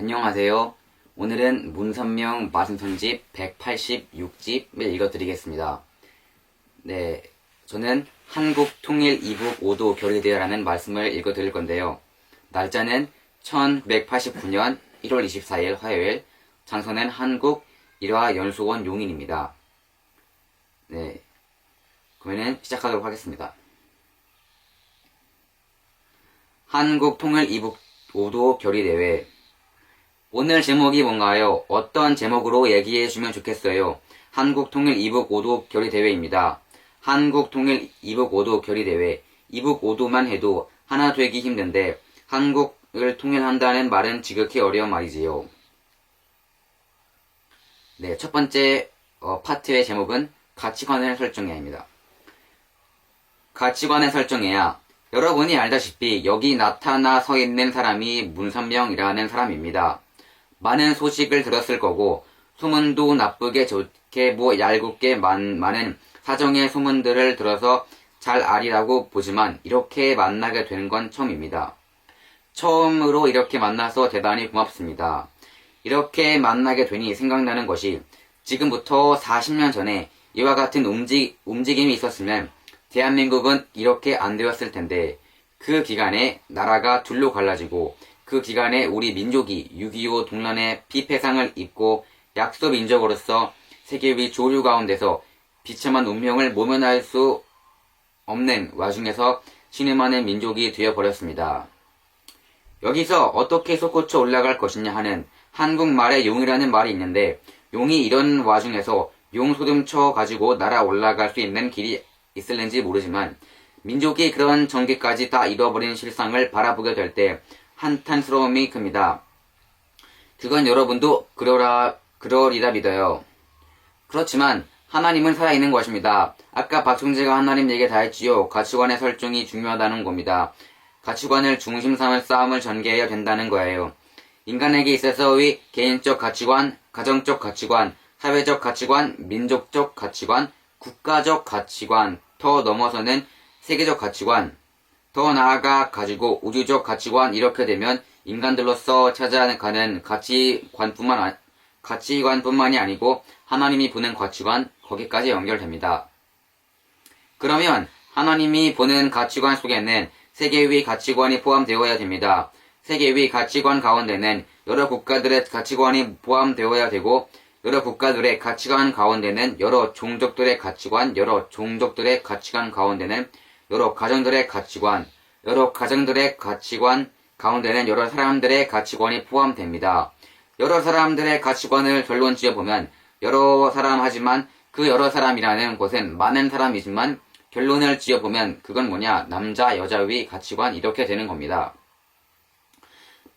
안녕하세요. 오늘은 문선명 마순선집 186집을 읽어드리겠습니다. 네, 저는 한국 통일 이북 5도 결의되어라는 말씀을 읽어드릴 건데요. 날짜는 1989년 1월 24일 화요일, 장소는 한국 일화 연수원 용인입니다. 네, 그러면 시작하도록 하겠습니다. 한국 통일 이북 5도 결의대회 오늘 제목이 뭔가요? 어떤 제목으로 얘기해 주면 좋겠어요. 한국 통일 이북 5도 결의 대회입니다. 한국 통일 이북 5도 결의 대회. 이북 5도만 해도 하나 되기 힘든데 한국을 통일한다는 말은 지극히 어려운 말이지요. 네, 첫 번째 어, 파트의 제목은 가치관을 설정해야입니다. 가치관을 설정해야 여러분이 알다시피 여기 나타나 서 있는 사람이 문선명이라는 사람입니다. 많은 소식을 들었을 거고 소문도 나쁘게 좋게 뭐 얄궂게 많, 많은 사정의 소문들을 들어서 잘 아리라고 보지만 이렇게 만나게 되는 건 처음입니다. 처음으로 이렇게 만나서 대단히 고맙습니다. 이렇게 만나게 되니 생각나는 것이 지금부터 40년 전에 이와 같은 움직, 움직임이 있었으면 대한민국은 이렇게 안 되었을 텐데 그 기간에 나라가 둘로 갈라지고 그 기간에 우리 민족이 6.25 동란의 피폐상을 입고 약소 민족으로서 세계의 조류 가운데서 비참한 운명을 모면할 수 없는 와중에서 신음하는 민족이 되어버렸습니다. 여기서 어떻게 솟구쳐 올라갈 것이냐 하는 한국말에 용이라는 말이 있는데 용이 이런 와중에서 용 소듬쳐 가지고 날아 올라갈 수 있는 길이 있을는지 모르지만 민족이 그런 전개까지 다 잃어버린 실상을 바라보게 될 때 한탄스러움이 큽니다. 그건 여러분도 그러라 그러리라 믿어요. 그렇지만 하나님은 살아있는 것입니다. 아까 박종재가 하나님 얘기 다 했지요. 가치관의 설정이 중요하다는 겁니다. 가치관을 중심 삼을 싸움을 전개해야 된다는 거예요. 인간에게 있어서의 개인적 가치관, 가정적 가치관, 사회적 가치관, 민족적 가치관, 국가적 가치관, 더 넘어서는 세계적 가치관, 더 나아가 가지고 우주적 가치관 이렇게 되면 인간들로서 찾아가는 가치관뿐만 아, 가치관뿐만이 아니고 하나님이 보는 가치관 거기까지 연결됩니다. 그러면 하나님이 보는 가치관 속에는 세계의 가치관이 포함되어야 됩니다. 세계의 가치관 가운데는 여러 국가들의 가치관이 포함되어야 되고 여러 국가들의 가치관 가운데는 여러 종족들의 가치관, 여러 종족들의 가치관 가운데는 여러 가정들의 가치관, 여러 가정들의 가치관 가운데는 여러 사람들의 가치관이 포함됩니다. 여러 사람들의 가치관을 결론 지어보면 여러 사람 하지만 그 여러 사람이라는 곳은 많은 사람이지만 결론을 지어보면 그건 뭐냐 남자 여자의 가치관 이렇게 되는 겁니다.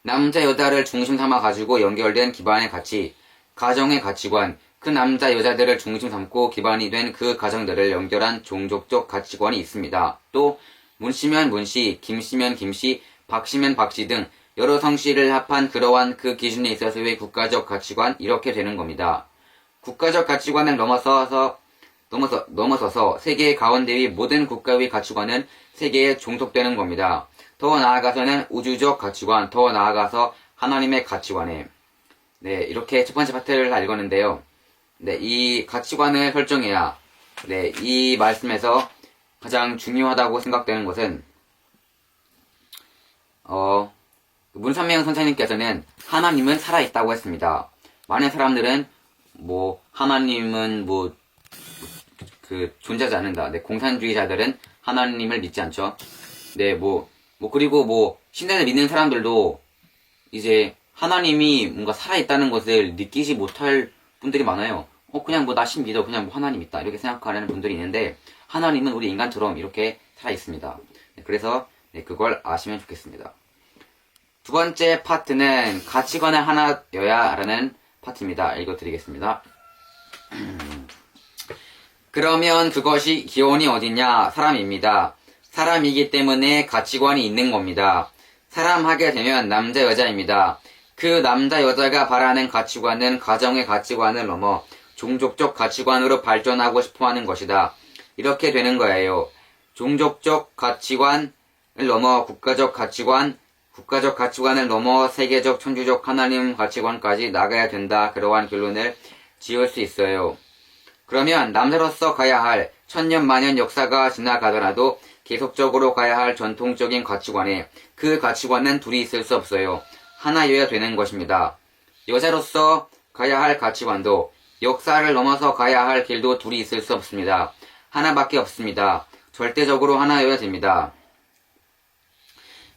남자 여자를 중심 삼아 가지고 연결된 기반의 가치, 가정의 가치관, 그 남자 여자들을 중심 삼고 기반이 된 그 가정들을 연결한 종족적 가치관이 있습니다. 또 문씨면 문씨, 김씨면 김씨, 박씨면 박씨 등 여러 성씨를 합한 그러한 그 기준에 있어서의 국가적 가치관 이렇게 되는 겁니다. 국가적 가치관을 넘어서서 넘어서, 넘어서서 세계 가운데의 모든 국가의 가치관은 세계에 종속되는 겁니다. 더 나아가서는 우주적 가치관, 더 나아가서 하나님의 가치관에 네, 이렇게 첫 번째 파트를 다 읽었는데요. 네, 이 가치관을 설정해야, 네, 이 말씀에서 가장 중요하다고 생각되는 것은, 어, 문선명 선생님께서는 하나님은 살아있다고 했습니다. 많은 사람들은, 뭐, 하나님은 뭐, 그, 존재하지 않는다. 네, 공산주의자들은 하나님을 믿지 않죠. 네, 뭐, 뭐, 그리고 뭐, 신앙을 믿는 사람들도 이제 하나님이 뭔가 살아있다는 것을 느끼지 못할 분들이 많아요. 어, 그냥 뭐, 나신 믿어. 그냥 뭐, 하나님 있다. 이렇게 생각하는 분들이 있는데, 하나님은 우리 인간처럼 이렇게 살아 있습니다. 네, 그래서, 네, 그걸 아시면 좋겠습니다. 두 번째 파트는 가치관의 하나여야 라는 파트입니다. 읽어드리겠습니다. 그러면 그것이 기원이 어디냐? 사람입니다. 사람이기 때문에 가치관이 있는 겁니다. 사람 하게 되면 남자 여자입니다. 그 남자 여자가 바라는 가치관은 가정의 가치관을 넘어 종족적 가치관으로 발전하고 싶어 하는 것이다. 이렇게 되는 거예요. 종족적 가치관을 넘어 국가적 가치관, 국가적 가치관을 넘어 세계적 천주적 하나님 가치관까지 나가야 된다. 그러한 결론을 지을 수 있어요. 그러면 남자로서 가야 할 천년 만년 역사가 지나가더라도 계속적으로 가야 할 전통적인 가치관에 그 가치관은 둘이 있을 수 없어요. 하나여야 되는 것입니다. 여자로서 가야 할 가치관도 역사를 넘어서 가야 할 길도 둘이 있을 수 없습니다. 하나밖에 없습니다. 절대적으로 하나여야 됩니다.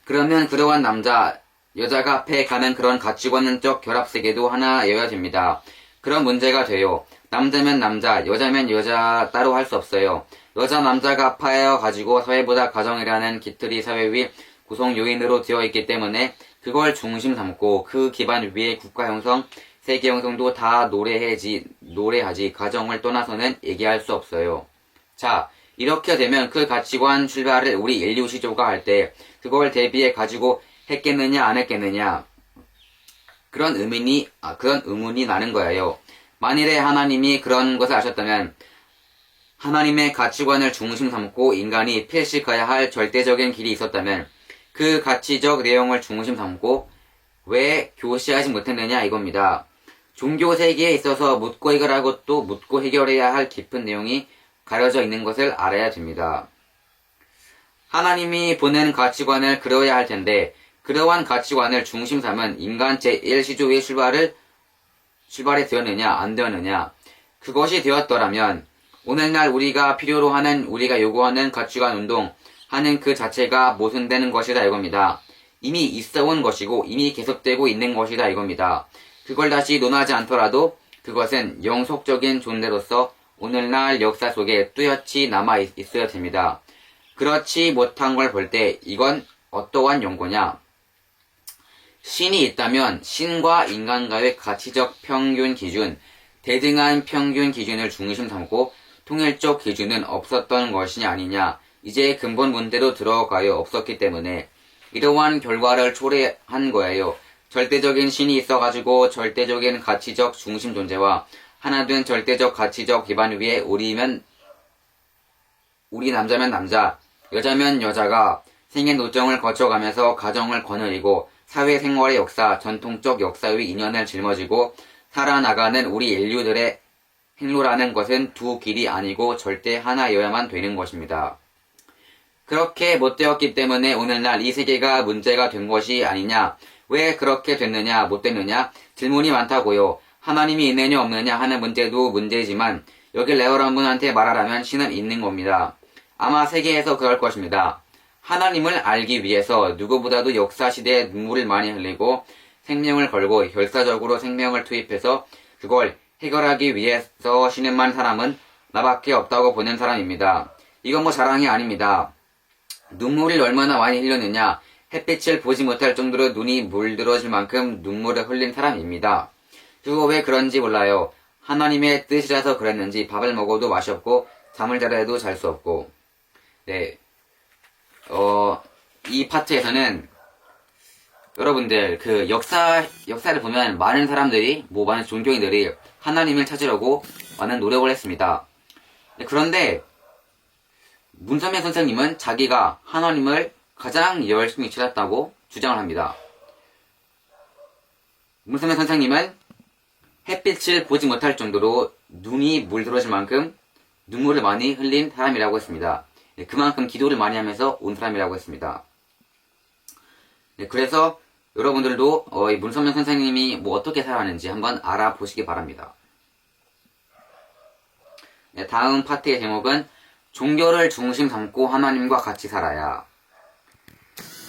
그러면 그러한 남자, 여자가 앞에 가는 그런 가치관적 결합세계도 하나여야 됩니다. 그런 문제가 돼요. 남자면 남자, 여자면 여자 따로 할 수 없어요. 여자 남자가 합하여 가지고 사회보다 가정이라는 깃털이 사회 위 구성 요인으로 되어 있기 때문에 그걸 중심 삼고 그 기반 위에 국가 형성, 세계 형성도 다 노래해지, 노래하지 가정을 떠나서는 얘기할 수 없어요. 자, 이렇게 되면 그 가치관 출발을 우리 인류 시조가 할 때 그걸 대비해 가지고 했겠느냐 안 했겠느냐 그런 의문이 아, 그런 의문이 나는 거예요. 만일에 하나님이 그런 것을 아셨다면 하나님의 가치관을 중심 삼고 인간이 필시 가야 할 절대적인 길이 있었다면 그 가치적 내용을 중심 삼고 왜 교시하지 못했느냐 이겁니다. 종교 세계에 있어서 묻고 해결하고 또 묻고 해결해야 할 깊은 내용이 가려져 있는 것을 알아야 됩니다. 하나님이 보낸 가치관을 그려야 할 텐데 그러한 가치관을 중심 삼은 인간 제1시조의 출발을 출발이 되었느냐 안 되었느냐 그것이 되었더라면 오늘날 우리가 필요로 하는 우리가 요구하는 가치관 운동 하는 그 자체가 모순되는 것이다 이겁니다. 이미 있어온 것이고 이미 계속되고 있는 것이다 이겁니다. 그걸 다시 논하지 않더라도 그것은 영속적인 존재로서 오늘날 역사 속에 뚜렷이 남아 있- 있어야 됩니다. 그렇지 못한 걸 볼 때 이건 어떠한 연고냐? 신이 있다면 신과 인간과의 가치적 평균 기준, 대등한 평균 기준을 중심 삼고 통일적 기준은 없었던 것이 아니냐. 이제 근본 문제로 들어가요. 없었기 때문에 이러한 결과를 초래한 거예요. 절대적인 신이 있어가지고 절대적인 가치적 중심 존재와 하나된 절대적 가치적 기반 위에 우리면 우리 남자면 남자, 여자면 여자가 생애 노정을 거쳐가면서 가정을 거느리고 사회 생활의 역사, 전통적 역사의 인연을 짊어지고 살아나가는 우리 인류들의 행로라는 것은 두 길이 아니고 절대 하나여야만 되는 것입니다. 그렇게 못 되었기 때문에 오늘날 이 세계가 문제가 된 것이 아니냐, 왜 그렇게 됐느냐, 못 됐느냐, 질문이 많다고요. 하나님이 있느냐 없느냐 하는 문제도 문제지만, 여기 레어런 분한테 말하라면 신은 있는 겁니다. 아마 세계에서 그럴 것입니다. 하나님을 알기 위해서 누구보다도 역사 시대에 눈물을 많이 흘리고 생명을 걸고 결사적으로 생명을 투입해서 그걸 해결하기 위해서 신음한 사람은 나밖에 없다고 보는 사람입니다. 이건 뭐 자랑이 아닙니다. 눈물을 얼마나 많이 흘렸느냐 햇빛을 보지 못할 정도로 눈이 물들어질 만큼 눈물을 흘린 사람입니다. 그거 왜 그런지 몰라요. 하나님의 뜻이라서 그랬는지 밥을 먹어도 맛이 없고 잠을 자려 해도 잘 수 없고 네. 어, 이 파트에서는 여러분들 그 역사 역사를 보면 많은 사람들이 뭐 많은 종교인들이 하나님을 찾으려고 많은 노력을 했습니다. 네, 그런데 문선명 선생님은 자기가 하나님을 가장 열심히 찾았다고 주장을 합니다. 문선명 선생님은 햇빛을 보지 못할 정도로 눈이 물들어질 만큼 눈물을 많이 흘린 사람이라고 했습니다. 네, 그만큼 기도를 많이 하면서 온 사람이라고 했습니다. 네, 그래서 여러분들도 어, 이 문선명 선생님이 뭐 어떻게 살아가는지 한번 알아보시기 바랍니다. 네, 다음 파트의 제목은 종교를 중심 삼고 하나님과 같이 살아야.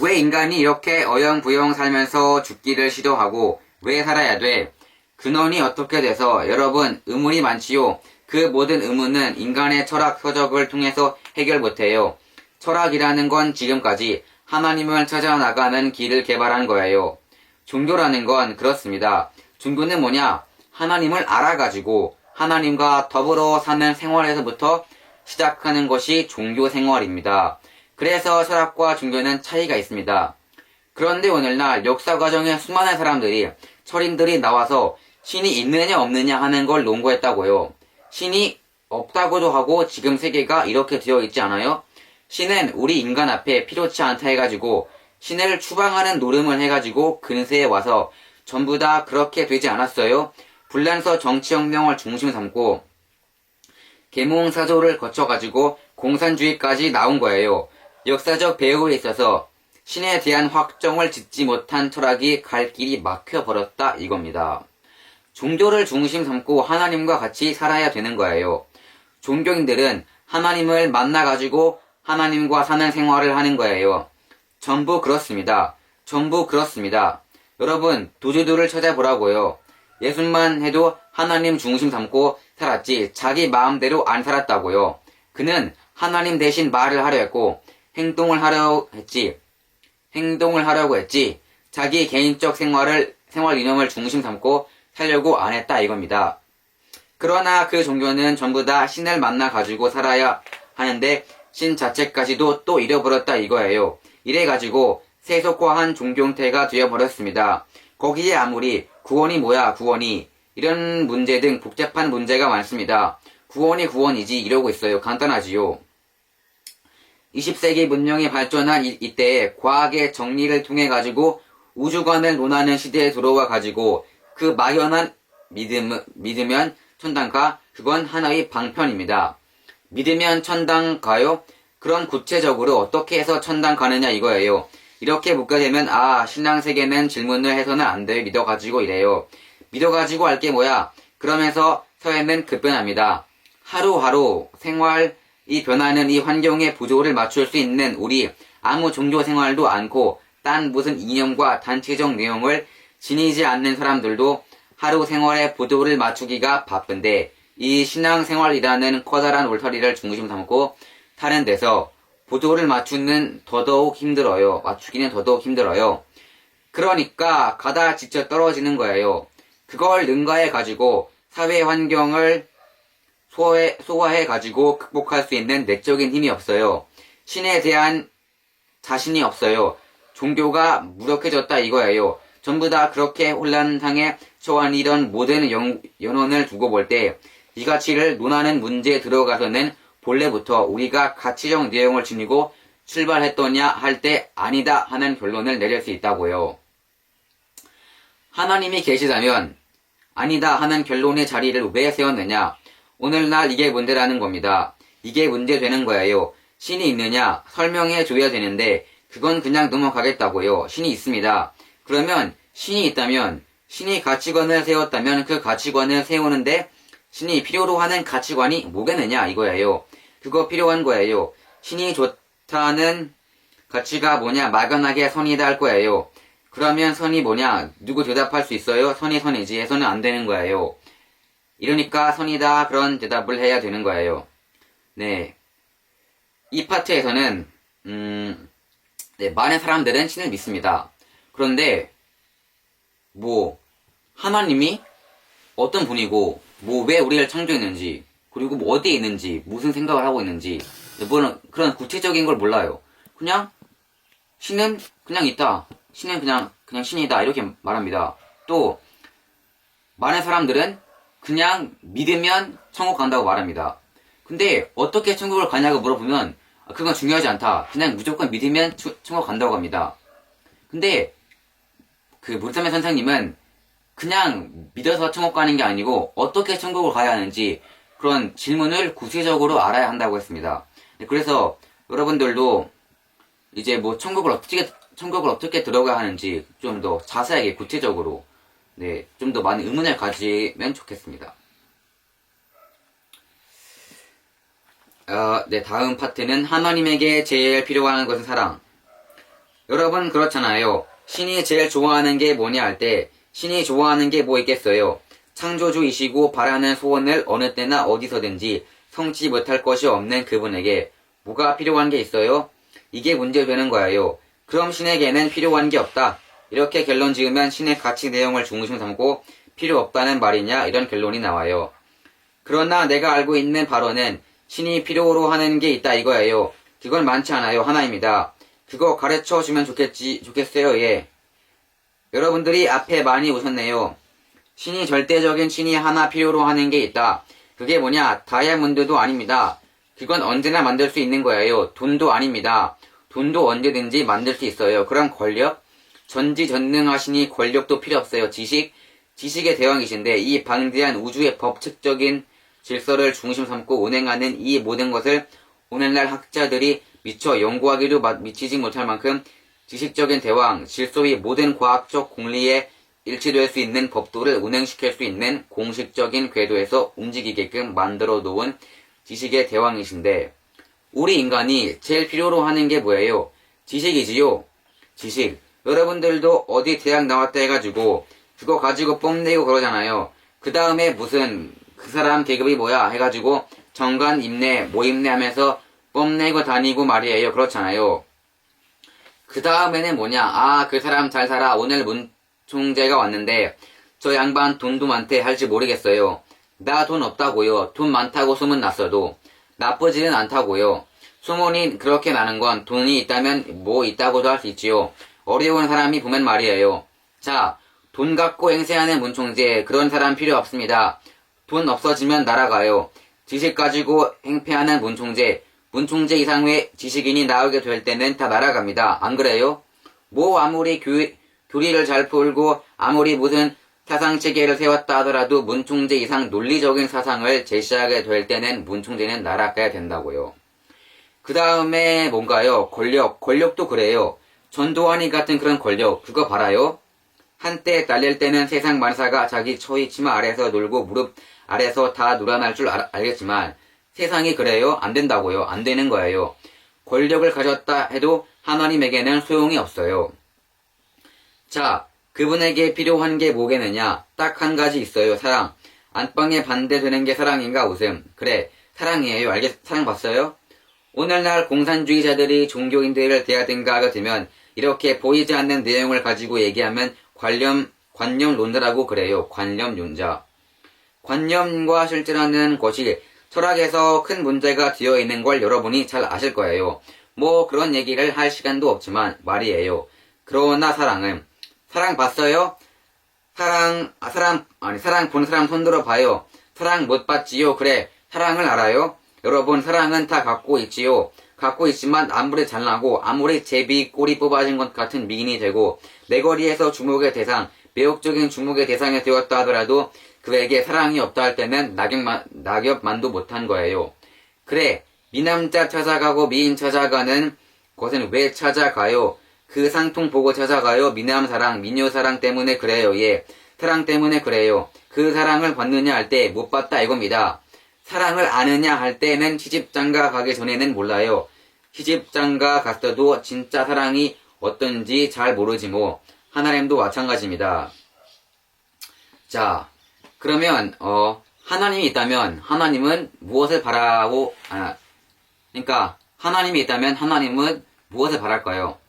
왜 인간이 이렇게 어영부영 살면서 죽기를 시도하고 왜 살아야 돼? 근원이 어떻게 돼서 여러분 의문이 많지요. 그 모든 의문은 인간의 철학 서적을 통해서 해결 못해요. 철학이라는 건 지금까지 하나님을 찾아 나가는 길을 개발한 거예요. 종교라는 건 그렇습니다. 종교는 뭐냐? 하나님을 알아가지고 하나님과 더불어 사는 생활에서부터 시작하는 것이 종교 생활입니다. 그래서 철학과 종교는 차이가 있습니다. 그런데 오늘날 역사 과정에 수많은 사람들이 철인들이 나와서 신이 있느냐 없느냐 하는 걸 논거했다고요. 신이 없다고도 하고 지금 세계가 이렇게 되어 있지 않아요? 신은 우리 인간 앞에 필요치 않다 해가지고 신을 추방하는 노름을 해가지고 근세에 와서 전부 다 그렇게 되지 않았어요. 불란서 정치혁명을 중심 삼고 계몽사조를 거쳐가지고 공산주의까지 나온 거예요. 역사적 배후에 있어서 신에 대한 확정을 짓지 못한 철학이 갈 길이 막혀버렸다 이겁니다. 종교를 중심 삼고 하나님과 같이 살아야 되는 거예요. 종교인들은 하나님을 만나가지고 하나님과 사는 생활을 하는 거예요. 전부 그렇습니다. 전부 그렇습니다. 여러분, 도주들을 찾아보라고요. 예술만 해도 하나님 중심 삼고 살았지 자기 마음대로 안 살았다고요. 그는 하나님 대신 말을 하려 했고 행동을 하려 했지. 행동을 하려고 했지. 자기 개인적 생활을 생활 이념을 중심 삼고 살려고 안 했다 이겁니다. 그러나 그 종교는 전부 다 신을 만나 가지고 살아야 하는데 신 자체까지도 또 잃어버렸다 이거예요. 이래 가지고 세속화한 종교형태가 되어버렸습니다. 거기에 아무리 구원이 뭐야 구원이 이런 문제 등 복잡한 문제가 많습니다. 구원이 구원이지 이러고 있어요. 간단하지요. 20세기 문명이 발전한 이, 이때에 과학의 정리를 통해 가지고 우주관을 논하는 시대에 들어와 가지고 그 막연한 믿음, 믿으면 천당가 그건 하나의 방편입니다. 믿으면 천당 가요? 그런 구체적으로 어떻게 해서 천당 가느냐 이거예요. 이렇게 묻게 되면 아 신앙 세계는 질문을 해서는 안 돼 믿어가지고 이래요. 믿어가지고 할게 뭐야? 그러면서 서해는 급변합니다. 하루하루 생활 이 변하는 이 환경에 부조를 맞출 수 있는 우리 아무 종교 생활도 않고 딴 무슨 이념과 단체적 내용을 지니지 않는 사람들도 하루 생활에 부조를 맞추기가 바쁜데 이 신앙생활이라는 커다란 울타리를 중심 삼고 타는 데서 부조를 맞추는 더더욱 힘들어요. 맞추기는 더더욱 힘들어요. 그러니까 가다 지쳐 떨어지는 거예요. 그걸 능가해 가지고 사회 환경을 소화해, 소화해 가지고 극복할 수 있는 내적인 힘이 없어요. 신에 대한 자신이 없어요. 종교가 무력해졌다 이거예요. 전부 다 그렇게 혼란상에 처한 이런 모든 연, 연원을 두고 볼 때 이 가치를 논하는 문제에 들어가서는 본래부터 우리가 가치적 내용을 지니고 출발했더냐 할 때 아니다 하는 결론을 내릴 수 있다고요. 하나님이 계시다면 아니다 하는 결론의 자리를 왜 세웠느냐? 오늘날 이게 문제라는 겁니다. 이게 문제 되는 거예요. 신이 있느냐? 설명해 줘야 되는데 그건 그냥 넘어가겠다고요. 신이 있습니다. 그러면 신이 있다면 신이 가치관을 세웠다면 그 가치관을 세우는데 신이 필요로 하는 가치관이 뭐겠느냐 이거예요. 그거 필요한 거예요. 신이 좋다는 가치가 뭐냐 막연하게 선이다 할 거예요. 그러면 선이 뭐냐 누구 대답할 수 있어요? 선이 선이지 해서는 안 되는 거예요. 이러니까 선이다 그런 대답을 해야 되는 거예요. 네. 이 파트에서는 음, 네, 많은 사람들은 신을 믿습니다. 그런데 뭐 하나님이 어떤 분이고 뭐 왜 우리를 창조했는지 그리고 뭐 어디에 있는지 무슨 생각을 하고 있는지 뭐 그런 구체적인 걸 몰라요. 그냥 신은 그냥 있다. 신은 그냥 그냥 신이다 이렇게 말합니다. 또 많은 사람들은 그냥 믿으면 천국 간다고 말합니다. 근데 어떻게 천국을 가냐고 물어보면 아, 그건 중요하지 않다. 그냥 무조건 믿으면 추- 천국 간다고 합니다. 근데 그 물타면 선생님은 그냥 믿어서 천국 가는 게 아니고 어떻게 천국을 가야 하는지 그런 질문을 구체적으로 알아야 한다고 했습니다. 네, 그래서 여러분들도 이제 뭐 천국을 어떻게 천국을 어떻게 들어가야 하는지 좀 더 자세하게 구체적으로 네, 좀 더 많은 의문을 가지면 좋겠습니다. 어, 네, 다음 파트는 하나님에게 제일 필요한 것은 사랑. 여러분 그렇잖아요. 신이 제일 좋아하는 게 뭐냐 할 때 신이 좋아하는 게 뭐 있겠어요? 창조주이시고 바라는 소원을 어느 때나 어디서든지 성취 못할 것이 없는 그분에게 뭐가 필요한 게 있어요? 이게 문제되는 거예요. 그럼 신에게는 필요한 게 없다. 이렇게 결론 지으면 신의 가치 내용을 중심 삼고 필요 없다는 말이냐 이런 결론이 나와요. 그러나 내가 알고 있는 바로는 신이 필요로 하는 게 있다 이거예요. 그건 많지 않아요. 하나입니다. 그거 가르쳐 주면 좋겠지, 좋겠어요, 예. 여러분들이 앞에 많이 오셨네요. 신이 절대적인 신이 하나 필요로 하는 게 있다. 그게 뭐냐? 다이아몬드도 아닙니다. 그건 언제나 만들 수 있는 거예요. 돈도 아닙니다. 돈도 언제든지 만들 수 있어요. 그럼 권력? 전지전능하시니 권력도 필요 없어요. 지식? 지식의 대왕이신데 이 방대한 우주의 법칙적인 질서를 중심 삼고 운행하는 이 모든 것을 오늘날 학자들이 미처 연구하기도 마- 미치지 못할 만큼 지식적인 대왕, 질서의 모든 과학적 공리에 일치될 수 있는 법도를 운행시킬 수 있는 공식적인 궤도에서 움직이게끔 만들어 놓은 지식의 대왕이신데 우리 인간이 제일 필요로 하는 게 뭐예요? 지식이지요. 지식. 여러분들도 어디 대학 나왔다 해가지고 그거 가지고 뽐내고 그러잖아요. 그 다음에 무슨 그 사람 계급이 뭐야 해가지고 정관 임내 모임내 하면서 뽐내고 다니고 말이에요. 그렇잖아요. 그 다음에는 뭐냐? 아, 그 사람 잘 살아. 오늘 문 총재가 왔는데, 저 양반 돈도 많대 할지 모르겠어요. 나 돈 없다고요. 돈 많다고 소문 났어도. 나쁘지는 않다고요. 소문이 그렇게 나는 건 돈이 있다면 뭐 있다고도 할 수 있지요. 어려운 사람이 보면 말이에요. 자, 돈 갖고 행세하는 문총재, 그런 사람 필요 없습니다. 돈 없어지면 날아가요. 지식 가지고 행패하는 문총재, 문총재 이상의 지식인이 나오게 될 때는 다 날아갑니다. 안 그래요? 뭐 아무리 교, 교리를 잘 풀고 아무리 무슨 사상 체계를 세웠다 하더라도 문총재 이상 논리적인 사상을 제시하게 될 때는 문총재는 날아가야 된다고요. 그 다음에 뭔가요? 권력. 권력도 그래요. 전두환이 같은 그런 권력. 그거 봐라요. 한때 날릴 때는 세상 만사가 자기 처이 치마 아래서 놀고 무릎 아래서 다 놀아날 줄 알, 알겠지만 세상이 그래요? 안 된다고요. 안 되는 거예요. 권력을 가졌다 해도 하나님에게는 소용이 없어요. 자, 그분에게 필요한 게 뭐겠느냐? 딱 한 가지 있어요. 사랑. 안방에 반대되는 게 사랑인가? 웃음. 그래. 사랑이에요. 알겠, 사랑 봤어요? 오늘날 공산주의자들이 종교인들을 대하든가 하게 되면 이렇게 보이지 않는 내용을 가지고 얘기하면 관념, 관념론자라고 그래요. 관념론자. 관념과 실제라는 것이 철학에서 큰 문제가 되어 있는 걸 여러분이 잘 아실 거예요. 뭐 그런 얘기를 할 시간도 없지만 말이에요. 그러나 사랑은 사랑 봤어요? 사랑 아 사랑 아니 사랑 본 사람 손들어 봐요. 사랑 못 봤지요. 그래 사랑을 알아요? 여러분 사랑은 다 갖고 있지요. 갖고 있지만 아무리 잘나고 아무리 제비 꼬리 뽑아진 것 같은 미인이 되고 내 거리에서 주목의 대상 매혹적인 주목의 대상이 되었다 하더라도 그에게 사랑이 없다 할 때는 낙엽만, 낙엽만도 못한 거예요. 그래, 미남자 찾아가고 미인 찾아가는 것은 왜 찾아가요? 그 상통 보고 찾아가요. 미남 사랑, 미녀 사랑 때문에 그래요. 예. 사랑 때문에 그래요. 그 사랑을 받느냐 할 때 못 받다 이겁니다. 사랑을 아느냐 할 때는 시집장가 가기 전에는 몰라요. 시집장가 갔어도 진짜 사랑이 어떤지 잘 모르지 뭐. 하나님도 마찬가지입니다. 자, 그러면 어 하나님이 있다면 하나님은 무엇을 바라고 아 그러니까 하나님이 있다면 하나님은 무엇을 바랄까요?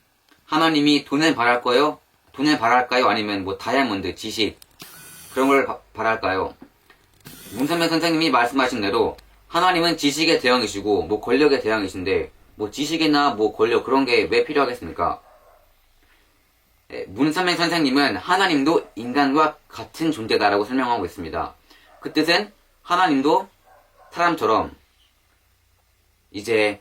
하나님이 돈을 바랄까요? 돈을 바랄까요? 아니면 뭐 다이아몬드, 지식 그런 걸 바, 바랄까요? 문선명 선생님이 말씀하신 대로 하나님은 지식의 대왕이시고 뭐 권력의 대왕이신데 뭐 지식이나 뭐 권력 그런 게 왜 필요하겠습니까? 예, 문선명 선생님은 하나님도 인간과 같은 존재다라고 설명하고 있습니다. 그 뜻은 하나님도 사람처럼 이제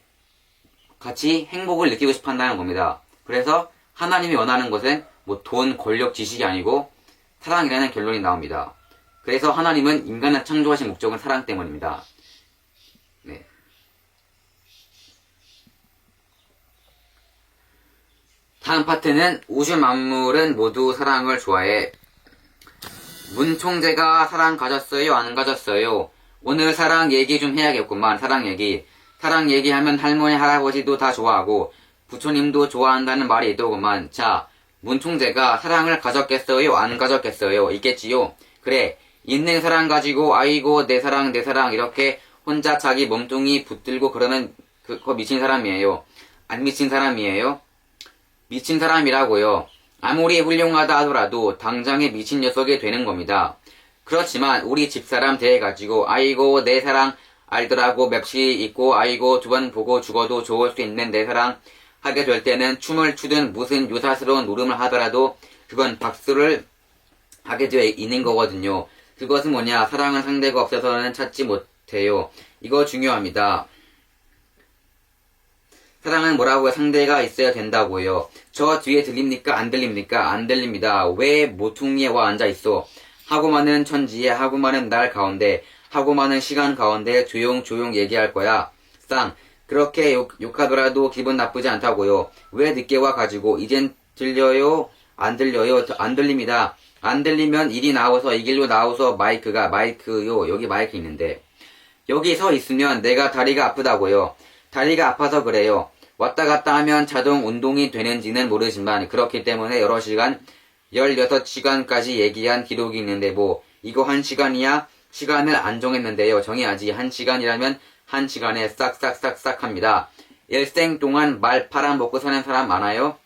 같이 행복을 느끼고 싶어 한다는 겁니다. 그래서 하나님이 원하는 것은 뭐 돈, 권력, 지식이 아니고 사랑이라는 결론이 나옵니다. 그래서 하나님은 인간을 창조하신 목적은 사랑 때문입니다. 네. 다음 파트는 우주 만물은 모두 사랑을 좋아해. 문 총재가 사랑 가졌어요? 안 가졌어요? 오늘 사랑 얘기 좀 해야겠구만. 사랑 얘기. 사랑 얘기하면 할머니, 할아버지도 다 좋아하고 부처님도 좋아한다는 말이 있더구만. 자, 문 총재가 사랑을 가졌겠어요? 안 가졌겠어요? 있겠지요? 그래. 있는 사랑 가지고 아이고 내 사랑 내 사랑 이렇게 혼자 자기 몸뚱이 붙들고 그러면 그거 미친 사람이에요. 안 미친 사람이에요? 미친 사람이라고요. 아무리 훌륭하다 하더라도 당장에 미친 녀석이 되는 겁니다. 그렇지만 우리 집사람 대해가지고 아이고 내 사랑 알더라고 맵시 있고 아이고 두 번 보고 죽어도 좋을 수 있는 내 사랑 하게 될 때는 춤을 추든 무슨 유사스러운 노름을 하더라도 그건 박수를 하게 되어 있는 거거든요. 그것은 뭐냐 사랑은 상대가 없어서는 찾지 못해요. 이거 중요합니다. 사랑은 뭐라고요? 상대가 있어야 된다고요. 저 뒤에 들립니까? 안 들립니까? 안 들립니다. 왜 모퉁이에 와 앉아 있어? 하고 많은 천지에 하고 많은 날 가운데 하고 많은 시간 가운데 조용조용 얘기할 거야. 쌍. 그렇게 욕, 욕하더라도 기분 나쁘지 않다고요. 왜 늦게 와 가지고 이젠 들려요? 안 들려요? 저- 안 들립니다. 안 들리면 이리 나와서 이 길로 나와서 마이크가 마이크요. 여기 마이크 있는데. 여기 서 있으면 내가 다리가 아프다고요. 다리가 아파서 그래요. 왔다 갔다 하면 자동 운동이 되는지는 모르지만 그렇기 때문에 여러 시간 16시간까지 얘기한 기록이 있는데 뭐 이거 한 시간이야? 시간을 안 정했는데요. 정해야지. 한 시간이라면 한 시간에 싹싹싹싹 합니다. 일생 동안 말 팔아먹고 사는 사람 많아요?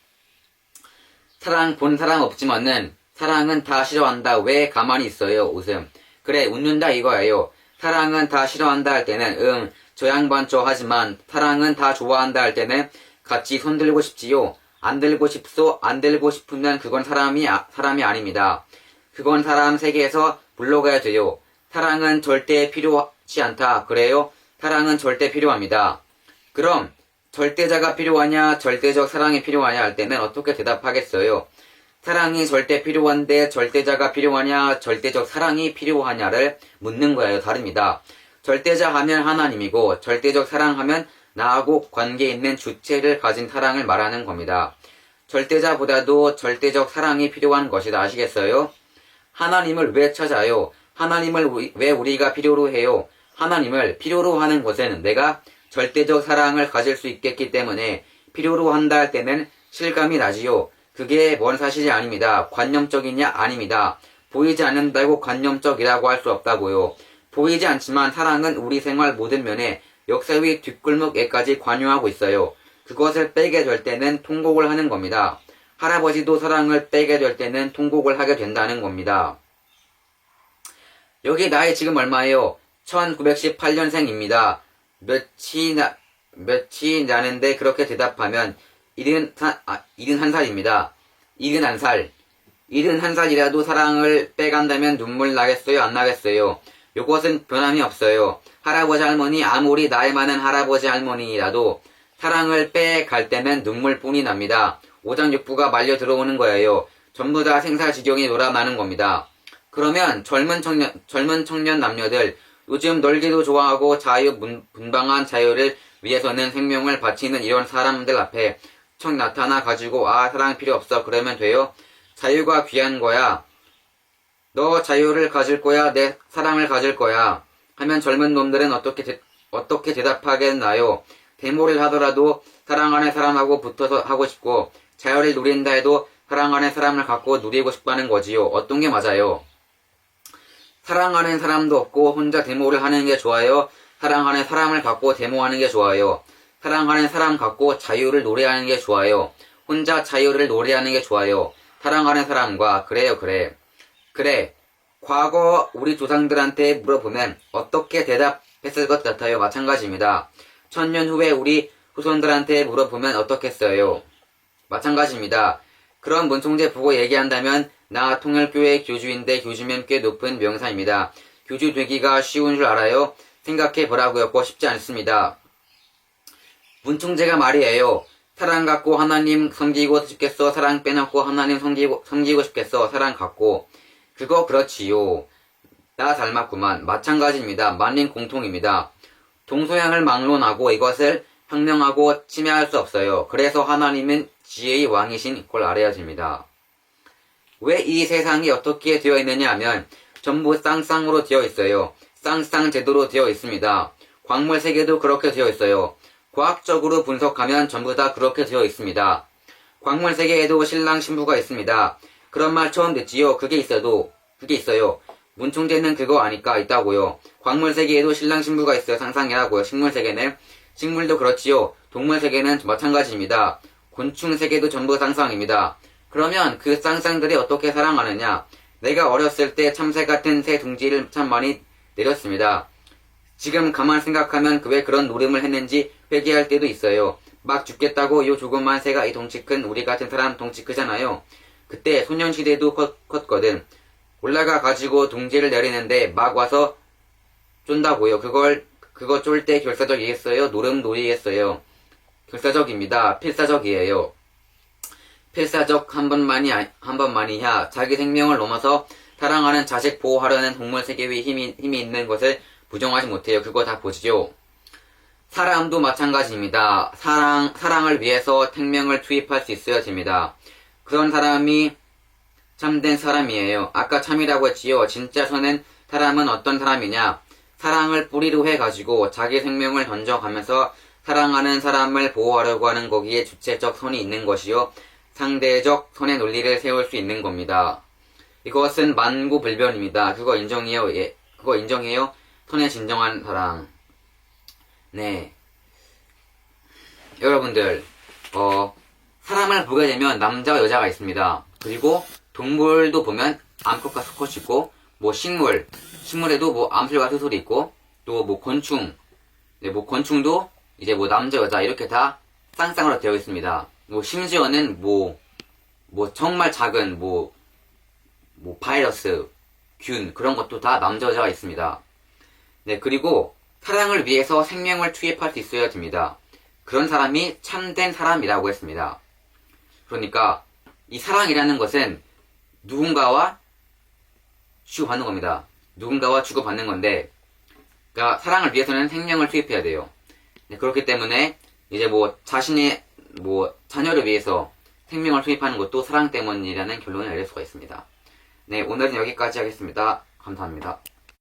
사랑 본 사람 없지만은 사랑은 다 싫어한다. 왜 가만히 있어요? 웃음. 그래 웃는다 이거예요. 사랑은 다 싫어한다 할 때는 응, 저 양반 저 하지만 사랑은 다 좋아한다 할 때는 같이 손 들고 싶지요. 안 들고 싶소? 안 들고 싶으면 그건 사람이 아- 사람이 아닙니다. 그건 사람 세계에서 물러가야 돼요. 사랑은 절대 필요하지 않다. 그래요? 사랑은 절대 필요합니다. 그럼 절대자가 필요하냐, 절대적 사랑이 필요하냐 할 때는 어떻게 대답하겠어요? 사랑이 절대 필요한데 절대자가 필요하냐, 절대적 사랑이 필요하냐를 묻는 거예요. 다릅니다. 절대자 하면 하나님이고 절대적 사랑하면 나하고 관계 있는 주체를 가진 사랑을 말하는 겁니다. 절대자보다도 절대적 사랑이 필요한 것이다. 아시겠어요? 하나님을 왜 찾아요? 하나님을 왜 우리가 필요로 해요? 하나님을 필요로 하는 것은 내가 절대적 사랑을 가질 수 있겠기 때문에 필요로 한다 할 때는 실감이 나지요. 그게 뭔 사실이 아닙니다. 관념적이냐? 아닙니다. 보이지 않는다고 관념적이라고 할 수 없다고요. 보이지 않지만 사랑은 우리 생활 모든 면에 역사의 뒷골목에까지 관여하고 있어요. 그것을 빼게 될 때는 통곡을 하는 겁니다. 할아버지도 사랑을 빼게 될 때는 통곡을 하게 된다는 겁니다. 여기 나이 지금 얼마예요? 1918년생입니다. 몇이 나, 몇이 나는데 그렇게 대답하면 71, 아, 71살입니다. 71살. 71살이라도 사랑을 빼간다면 눈물 나겠어요? 안 나겠어요? 요것은 변함이 없어요. 할아버지 할머니 아무리 나이 많은 할아버지 할머니라도 사랑을 빼갈 때는 눈물뿐이 납니다. 오장육부가 말려 들어오는 거예요. 전부 다 생사지경이 놀아나는 겁니다. 그러면 젊은 청년, 젊은 청년 남녀들, 요즘 놀기도 좋아하고 자유, 문- 분방한 자유를 위해서는 생명을 바치는 이런 사람들 앞에 청 나타나 가지고, 아, 사랑 필요 없어. 그러면 돼요? 자유가 귀한 거야. 너 자유를 가질 거야. 내 사랑을 가질 거야. 하면 젊은 놈들은 어떻게, 대, 어떻게 대답하겠나요? 데모를 하더라도 사랑하는 사람하고 붙어서 하고 싶고, 자유를 누린다 해도 사랑하는 사람을 갖고 누리고 싶다는 거지요. 어떤 게 맞아요? 사랑하는 사람도 없고 혼자 데모를 하는 게 좋아요. 사랑하는 사람을 갖고 데모하는 게 좋아요. 사랑하는 사람 갖고 자유를 노래하는 게 좋아요. 혼자 자유를 노래하는 게 좋아요. 사랑하는 사람과 그래요 그래. 그래. 과거 우리 조상들한테 물어보면 어떻게 대답했을 것 같아요. 마찬가지입니다. 천년 후에 우리 후손들한테 물어보면 어떻겠어요. 마찬가지입니다. 그런 문총재 보고 얘기한다면 나 통일교회 교주인데 교주면 꽤 높은 명사입니다. 교주 되기가 쉬운 줄 알아요? 생각해 보라고요. 고 쉽지 않습니다. 문총재가 말이에요. 사랑 갖고 하나님 섬기고 싶겠어? 사랑 빼놓고 하나님 섬기고, 섬기고 싶겠어? 사랑 갖고. 그거 그렇지요. 나 닮았구만. 마찬가지입니다. 만린 공통입니다. 동서양을 막론하고 이것을 평명하고 침해할 수 없어요. 그래서 하나님은 지혜의 왕이신 걸 알아야 됩니다. 왜 이 세상이 어떻게 되어 있느냐 하면 전부 쌍쌍으로 되어 있어요. 쌍쌍 제도로 되어 있습니다. 광물 세계도 그렇게 되어 있어요. 과학적으로 분석하면 전부 다 그렇게 되어 있습니다. 광물 세계에도 신랑 신부가 있습니다. 그런 말 처음 듣지요. 그게 있어도 그게 있어요. 문총재는 그거 아니까 있다고요. 광물 세계에도 신랑 신부가 있어요. 상상이라고요. 식물 세계는 식물도 그렇지요. 동물 세계는 마찬가지입니다. 곤충 세계도 전부 상상입니다. 그러면 그 쌍쌍들이 어떻게 사랑하느냐? 내가 어렸을 때 참새 같은 새 둥지를 참 많이 내렸습니다. 지금 가만 생각하면 그 왜 그런 노름을 했는지 회개할 때도 있어요. 막 죽겠다고 요 조그만 새가 이 덩치 큰 우리 같은 사람 덩치 크잖아요. 그때 소년시대도 컸, 컸거든. 올라가 가지고 둥지를 내리는데 막 와서 쫀다고요. 그걸 그거 쫄 때 결사적 이겠어요? 노름 놀이겠어요. 결사적입니다. 필사적이에요. 필사적 한 번만이 아- 한 번만이야 자기 생명을 넘어서 사랑하는 자식 보호하려는 동물 세계의 힘이 힘이 있는 것을 부정하지 못해요. 그거 다 보지요. 사람도 마찬가지입니다. 사랑 사랑을 위해서 생명을 투입할 수 있어야 됩니다. 그런 사람이 참된 사람이에요. 아까 참이라고 했지요. 진짜 선은 사람은 어떤 사람이냐? 사랑을 뿌리로 해가지고 자기 생명을 던져가면서 사랑하는 사람을 보호하려고 하는 거기에 주체적 선이 있는 것이요. 상대적 선의 논리를 세울 수 있는 겁니다. 이것은 만고불변입니다. 그거 인정해요. 예, 그거 인정해요. 선의 진정한 사랑. 네. 여러분들, 어, 사람을 보게 되면 남자와 여자가 있습니다. 그리고 동물도 보면 암컷과 수컷이 있고, 뭐 식물, 식물에도 뭐 암술과 수술이 있고, 또 뭐 곤충, 네, 뭐 곤충도 이제 뭐 남자, 여자 이렇게 다 쌍쌍으로 되어 있습니다. 뭐 심지어는 뭐, 뭐 정말 작은 뭐, 뭐 바이러스, 균, 그런 것도 다 남자, 여자가 있습니다. 네, 그리고 사랑을 위해서 생명을 투입할 수 있어야 됩니다. 그런 사람이 참된 사람이라고 했습니다. 그러니까 이 사랑이라는 것은 누군가와 주고받는 겁니다. 누군가와 주고받는 건데, 그러니까 사랑을 위해서는 생명을 투입해야 돼요. 네, 그렇기 때문에 이제 뭐 자신의 뭐 자녀를 위해서 생명을 투입하는 것도 사랑 때문이라는 결론을 내릴 수가 있습니다. 네, 오늘은 여기까지 하겠습니다. 감사합니다.